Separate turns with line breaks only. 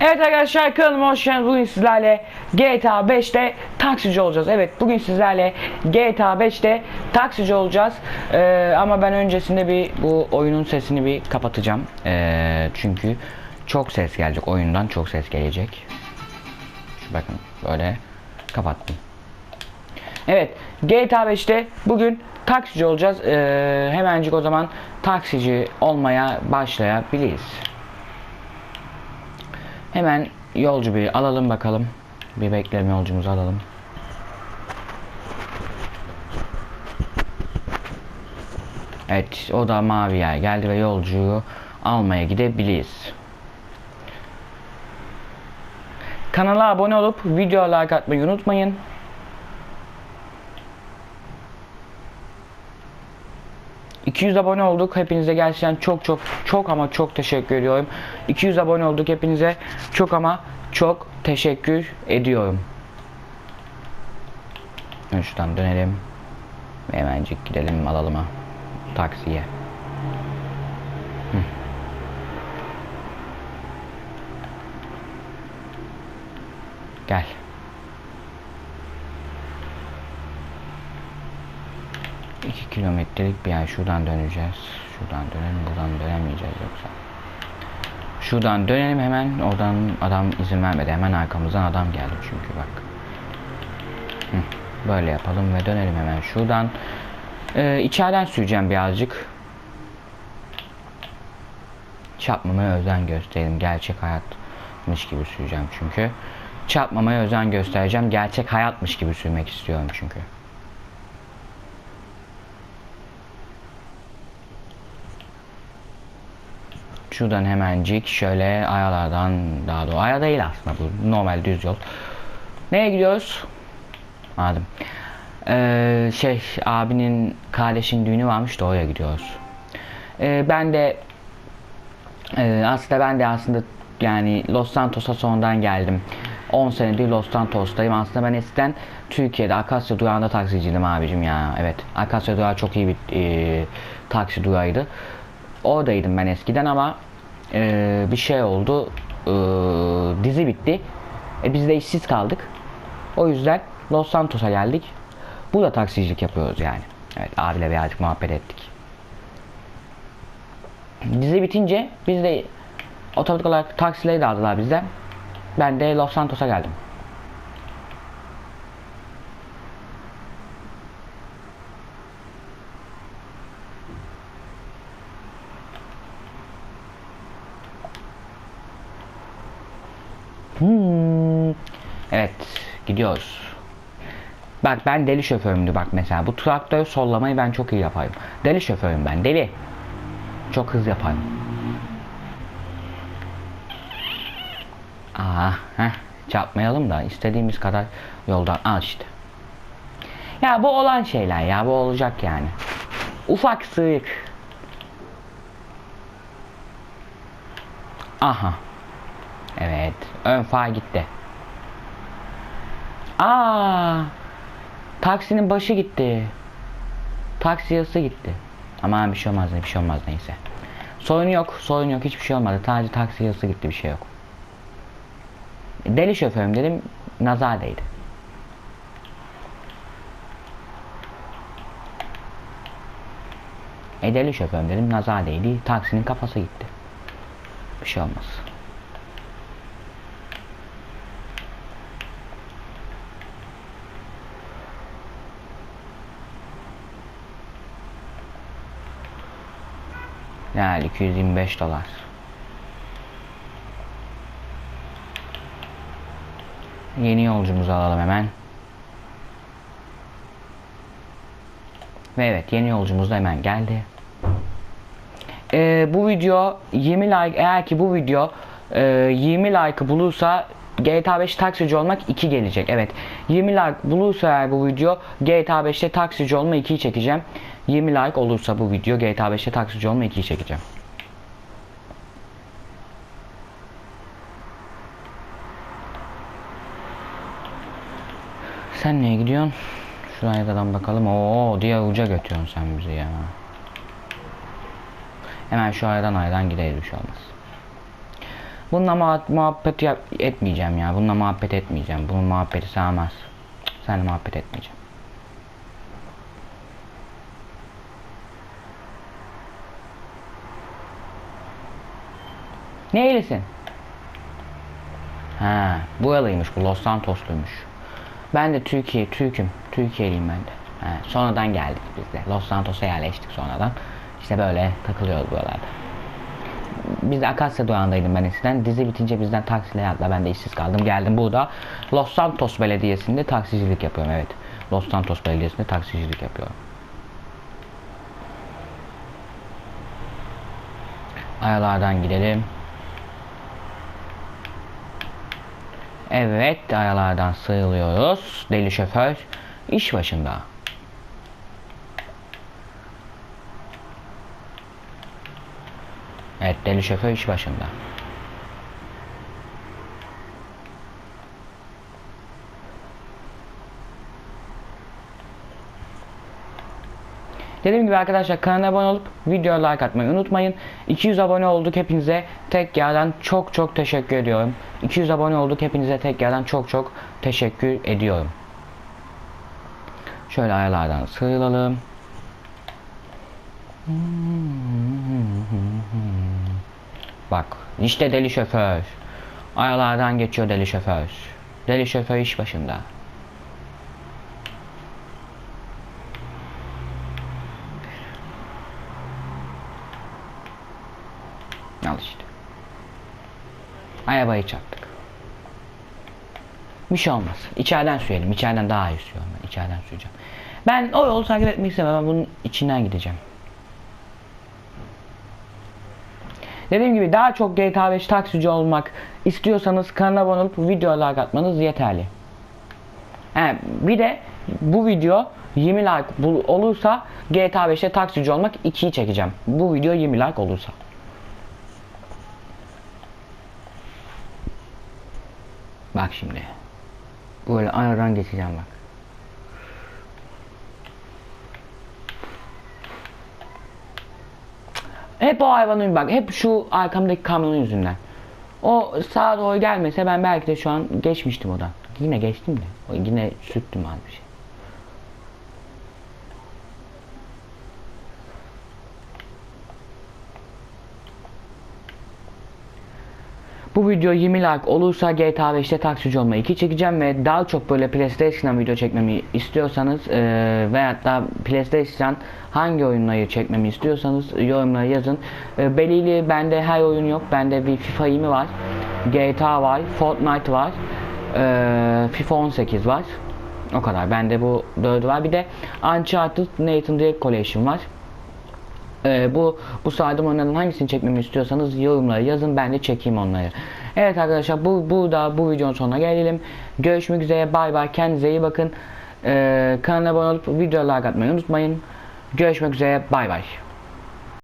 Evet arkadaşlar kanalıma hoş geldiniz. Bugün sizlerle GTA 5'te taksici olacağız. Evet bugün sizlerle GTA 5'te taksici olacağız. Ee, ama ben öncesinde bir bu oyunun sesini bir kapatacağım. Ee, çünkü çok ses gelecek. Oyundan çok ses gelecek. Şu bakın böyle kapattım. Evet GTA 5'te bugün taksici olacağız. Ee, hemencik o zaman taksici olmaya başlayabiliriz. Hemen yolcu bir alalım bakalım. Bir bekleme yolcumuzu alalım. Evet o da mavi yer geldi ve yolcuyu almaya gidebiliriz. Kanala abone olup video like atmayı unutmayın. ...200 abone olduk. Hepinize gerçekten çok çok çok ama çok teşekkür ediyorum. 200 abone olduk. Hepinize çok ama çok teşekkür ediyorum. Şuradan dönelim. Hemencik gidelim alalım. Taksiye. Hı. Gel. İki kilometrelik bir yer. Şuradan döneceğiz. Şuradan dönelim. Buradan dönemeyeceğiz yoksa. Şuradan dönelim hemen. Oradan adam izin vermedi. Hemen arkamızdan adam geldi çünkü bak. Böyle yapalım ve dönelim hemen şuradan. Ee, içeriden süreceğim birazcık. Çarpmamaya özen gösterelim. Gerçek hayatmış gibi süreceğim çünkü. Çarpmamaya özen göstereceğim. Gerçek hayatmış gibi sürmek istiyorum çünkü. Şuradan hemencik şöyle ayalardan daha doğru. Aya değil aslında bu normal düz yol. Nereye gidiyoruz? Anladım. Ee, şey abinin kardeşin düğünü varmış da oraya gidiyoruz. Ee, ben de e, aslında ben de aslında yani Los Santos'a sonradan geldim. 10 senedir Los Santos'tayım. Aslında ben eskiden Türkiye'de Akasya durağında taksiciydim abicim ya. Evet. Akasya durağı çok iyi bir e, taksi durağıydı. Oradaydım ben eskiden ama e, bir şey oldu. E, dizi bitti. E, biz de işsiz kaldık. O yüzden Los Santos'a geldik. Burada taksicilik yapıyoruz yani. Evet abiyle birazcık muhabbet ettik. Dizi bitince biz de otomatik olarak taksileri de aldılar bizden. Ben de Los Santos'a geldim. Hmm. Evet gidiyoruz. Bak ben deli şoförümdü bak mesela. Bu traktör sollamayı ben çok iyi yaparım. Deli şoförüm ben deli. Çok hız yaparım. Aa, heh, çarpmayalım da istediğimiz kadar yoldan al işte. Ya bu olan şeyler ya bu olacak yani. Ufak sıyık. Aha. Evet. Ön far gitti. Aa! Taksinin başı gitti. Taksi yarısı gitti. Ama bir şey olmaz bir şey olmaz neyse. Sorun yok, sorun yok, hiçbir şey olmadı. Sadece taksi yarısı gitti, bir şey yok. Deli şoförüm dedim, nazar değdi. E deli şoförüm dedim, nazar değdi. Taksinin kafası gitti. Bir şey olmaz. Yani 225 dolar. Yeni yolcumuzu alalım hemen. Ve evet yeni yolcumuz da hemen geldi. Ee, bu video 20 like eğer ki bu video e, 20 like bulursa GTA 5 taksici olmak 2 gelecek. Evet. 20 like bulursa eğer bu video GTA 5'te taksici olma 2'yi çekeceğim. 20 like olursa bu video GTA 5'te taksici olma 2'yi çekeceğim. Sen neye gidiyorsun? Şuraya kadar bakalım. Oo diğer uca götürüyorsun sen bizi ya. Hemen şu aradan aydan gideriz bir şey olmaz. Bununla muha- muhabbet yap etmeyeceğim ya. Bununla muhabbet etmeyeceğim. Bunun muhabbeti sağmaz. Seninle muhabbet etmeyeceğim. Neylisin? Ha, buralıymış bu Los Santos'luymuş. Ben de Türkiye, Türk'üm. Türkiye'liyim ben de. Ha, sonradan geldik biz de. Los Santos'a yerleştik sonradan. İşte böyle takılıyoruz buralarda. Biz de Akasya Doğan'daydım ben eskiden. Dizi bitince bizden taksiyle yazdılar. Ben de işsiz kaldım. Geldim burada. Los Santos Belediyesi'nde taksicilik yapıyorum evet. Los Santos Belediyesi'nde taksicilik yapıyorum. Ayalardan gidelim. Evet, ayalardan sığılıyoruz. Deli şoför iş başında. Evet, deli şoför iş başında. Dediğim gibi arkadaşlar kanala abone olup videoya like atmayı unutmayın. 200 abone olduk hepinize tek yerden çok çok teşekkür ediyorum. 200 abone olduk hepinize tek yerden çok çok teşekkür ediyorum. Şöyle ayalardan sıyrılalım. Bak işte deli şoför. Ayalardan geçiyor deli şoför. Deli şoför iş başında. Al işte. Arabayı çarptık. Bir şey olmaz. İçeriden sürelim. İçeriden daha iyi sürüyorum ben. İçeriden süreceğim. Ben o yolu takip etmek istemem. Ben bunun içinden gideceğim. Dediğim gibi daha çok GTA 5 taksici olmak istiyorsanız kanala abone olup videoya like atmanız yeterli. He, bir de bu video 20 like olursa GTA 5'te taksici olmak 2'yi çekeceğim. Bu video 20 like olursa. Bak şimdi. Böyle aradan geçeceğim bak. Hep o hayvanın bak. Hep şu arkamdaki kamyonun yüzünden. O sağa doğru gelmese ben belki de şu an geçmiştim odan. Yine geçtim de. Yine sürttüm az bir şey. Bu video 20 like olursa GTA 5'te taksici olma 2 çekeceğim ve daha çok böyle PlayStation'dan video çekmemi istiyorsanız e, veyahut da PlayStation hangi oyunları çekmemi istiyorsanız yorumlara yazın. E, belirli bende her oyun yok. Bende bir FIFA 20 var. GTA var. Fortnite var. E, FIFA 18 var. O kadar. Bende bu dördü var. Bir de Uncharted Nathan Drake Collection var. Ee, bu bu saydam oyunlardan hangisini çekmemi istiyorsanız yorumlara yazın ben de çekeyim onları. Evet arkadaşlar bu burada bu videonun sonuna gelelim. Görüşmek üzere bay bay kendinize iyi bakın. Ee, kanala abone olup videoya like atmayı unutmayın. Görüşmek üzere bay bay.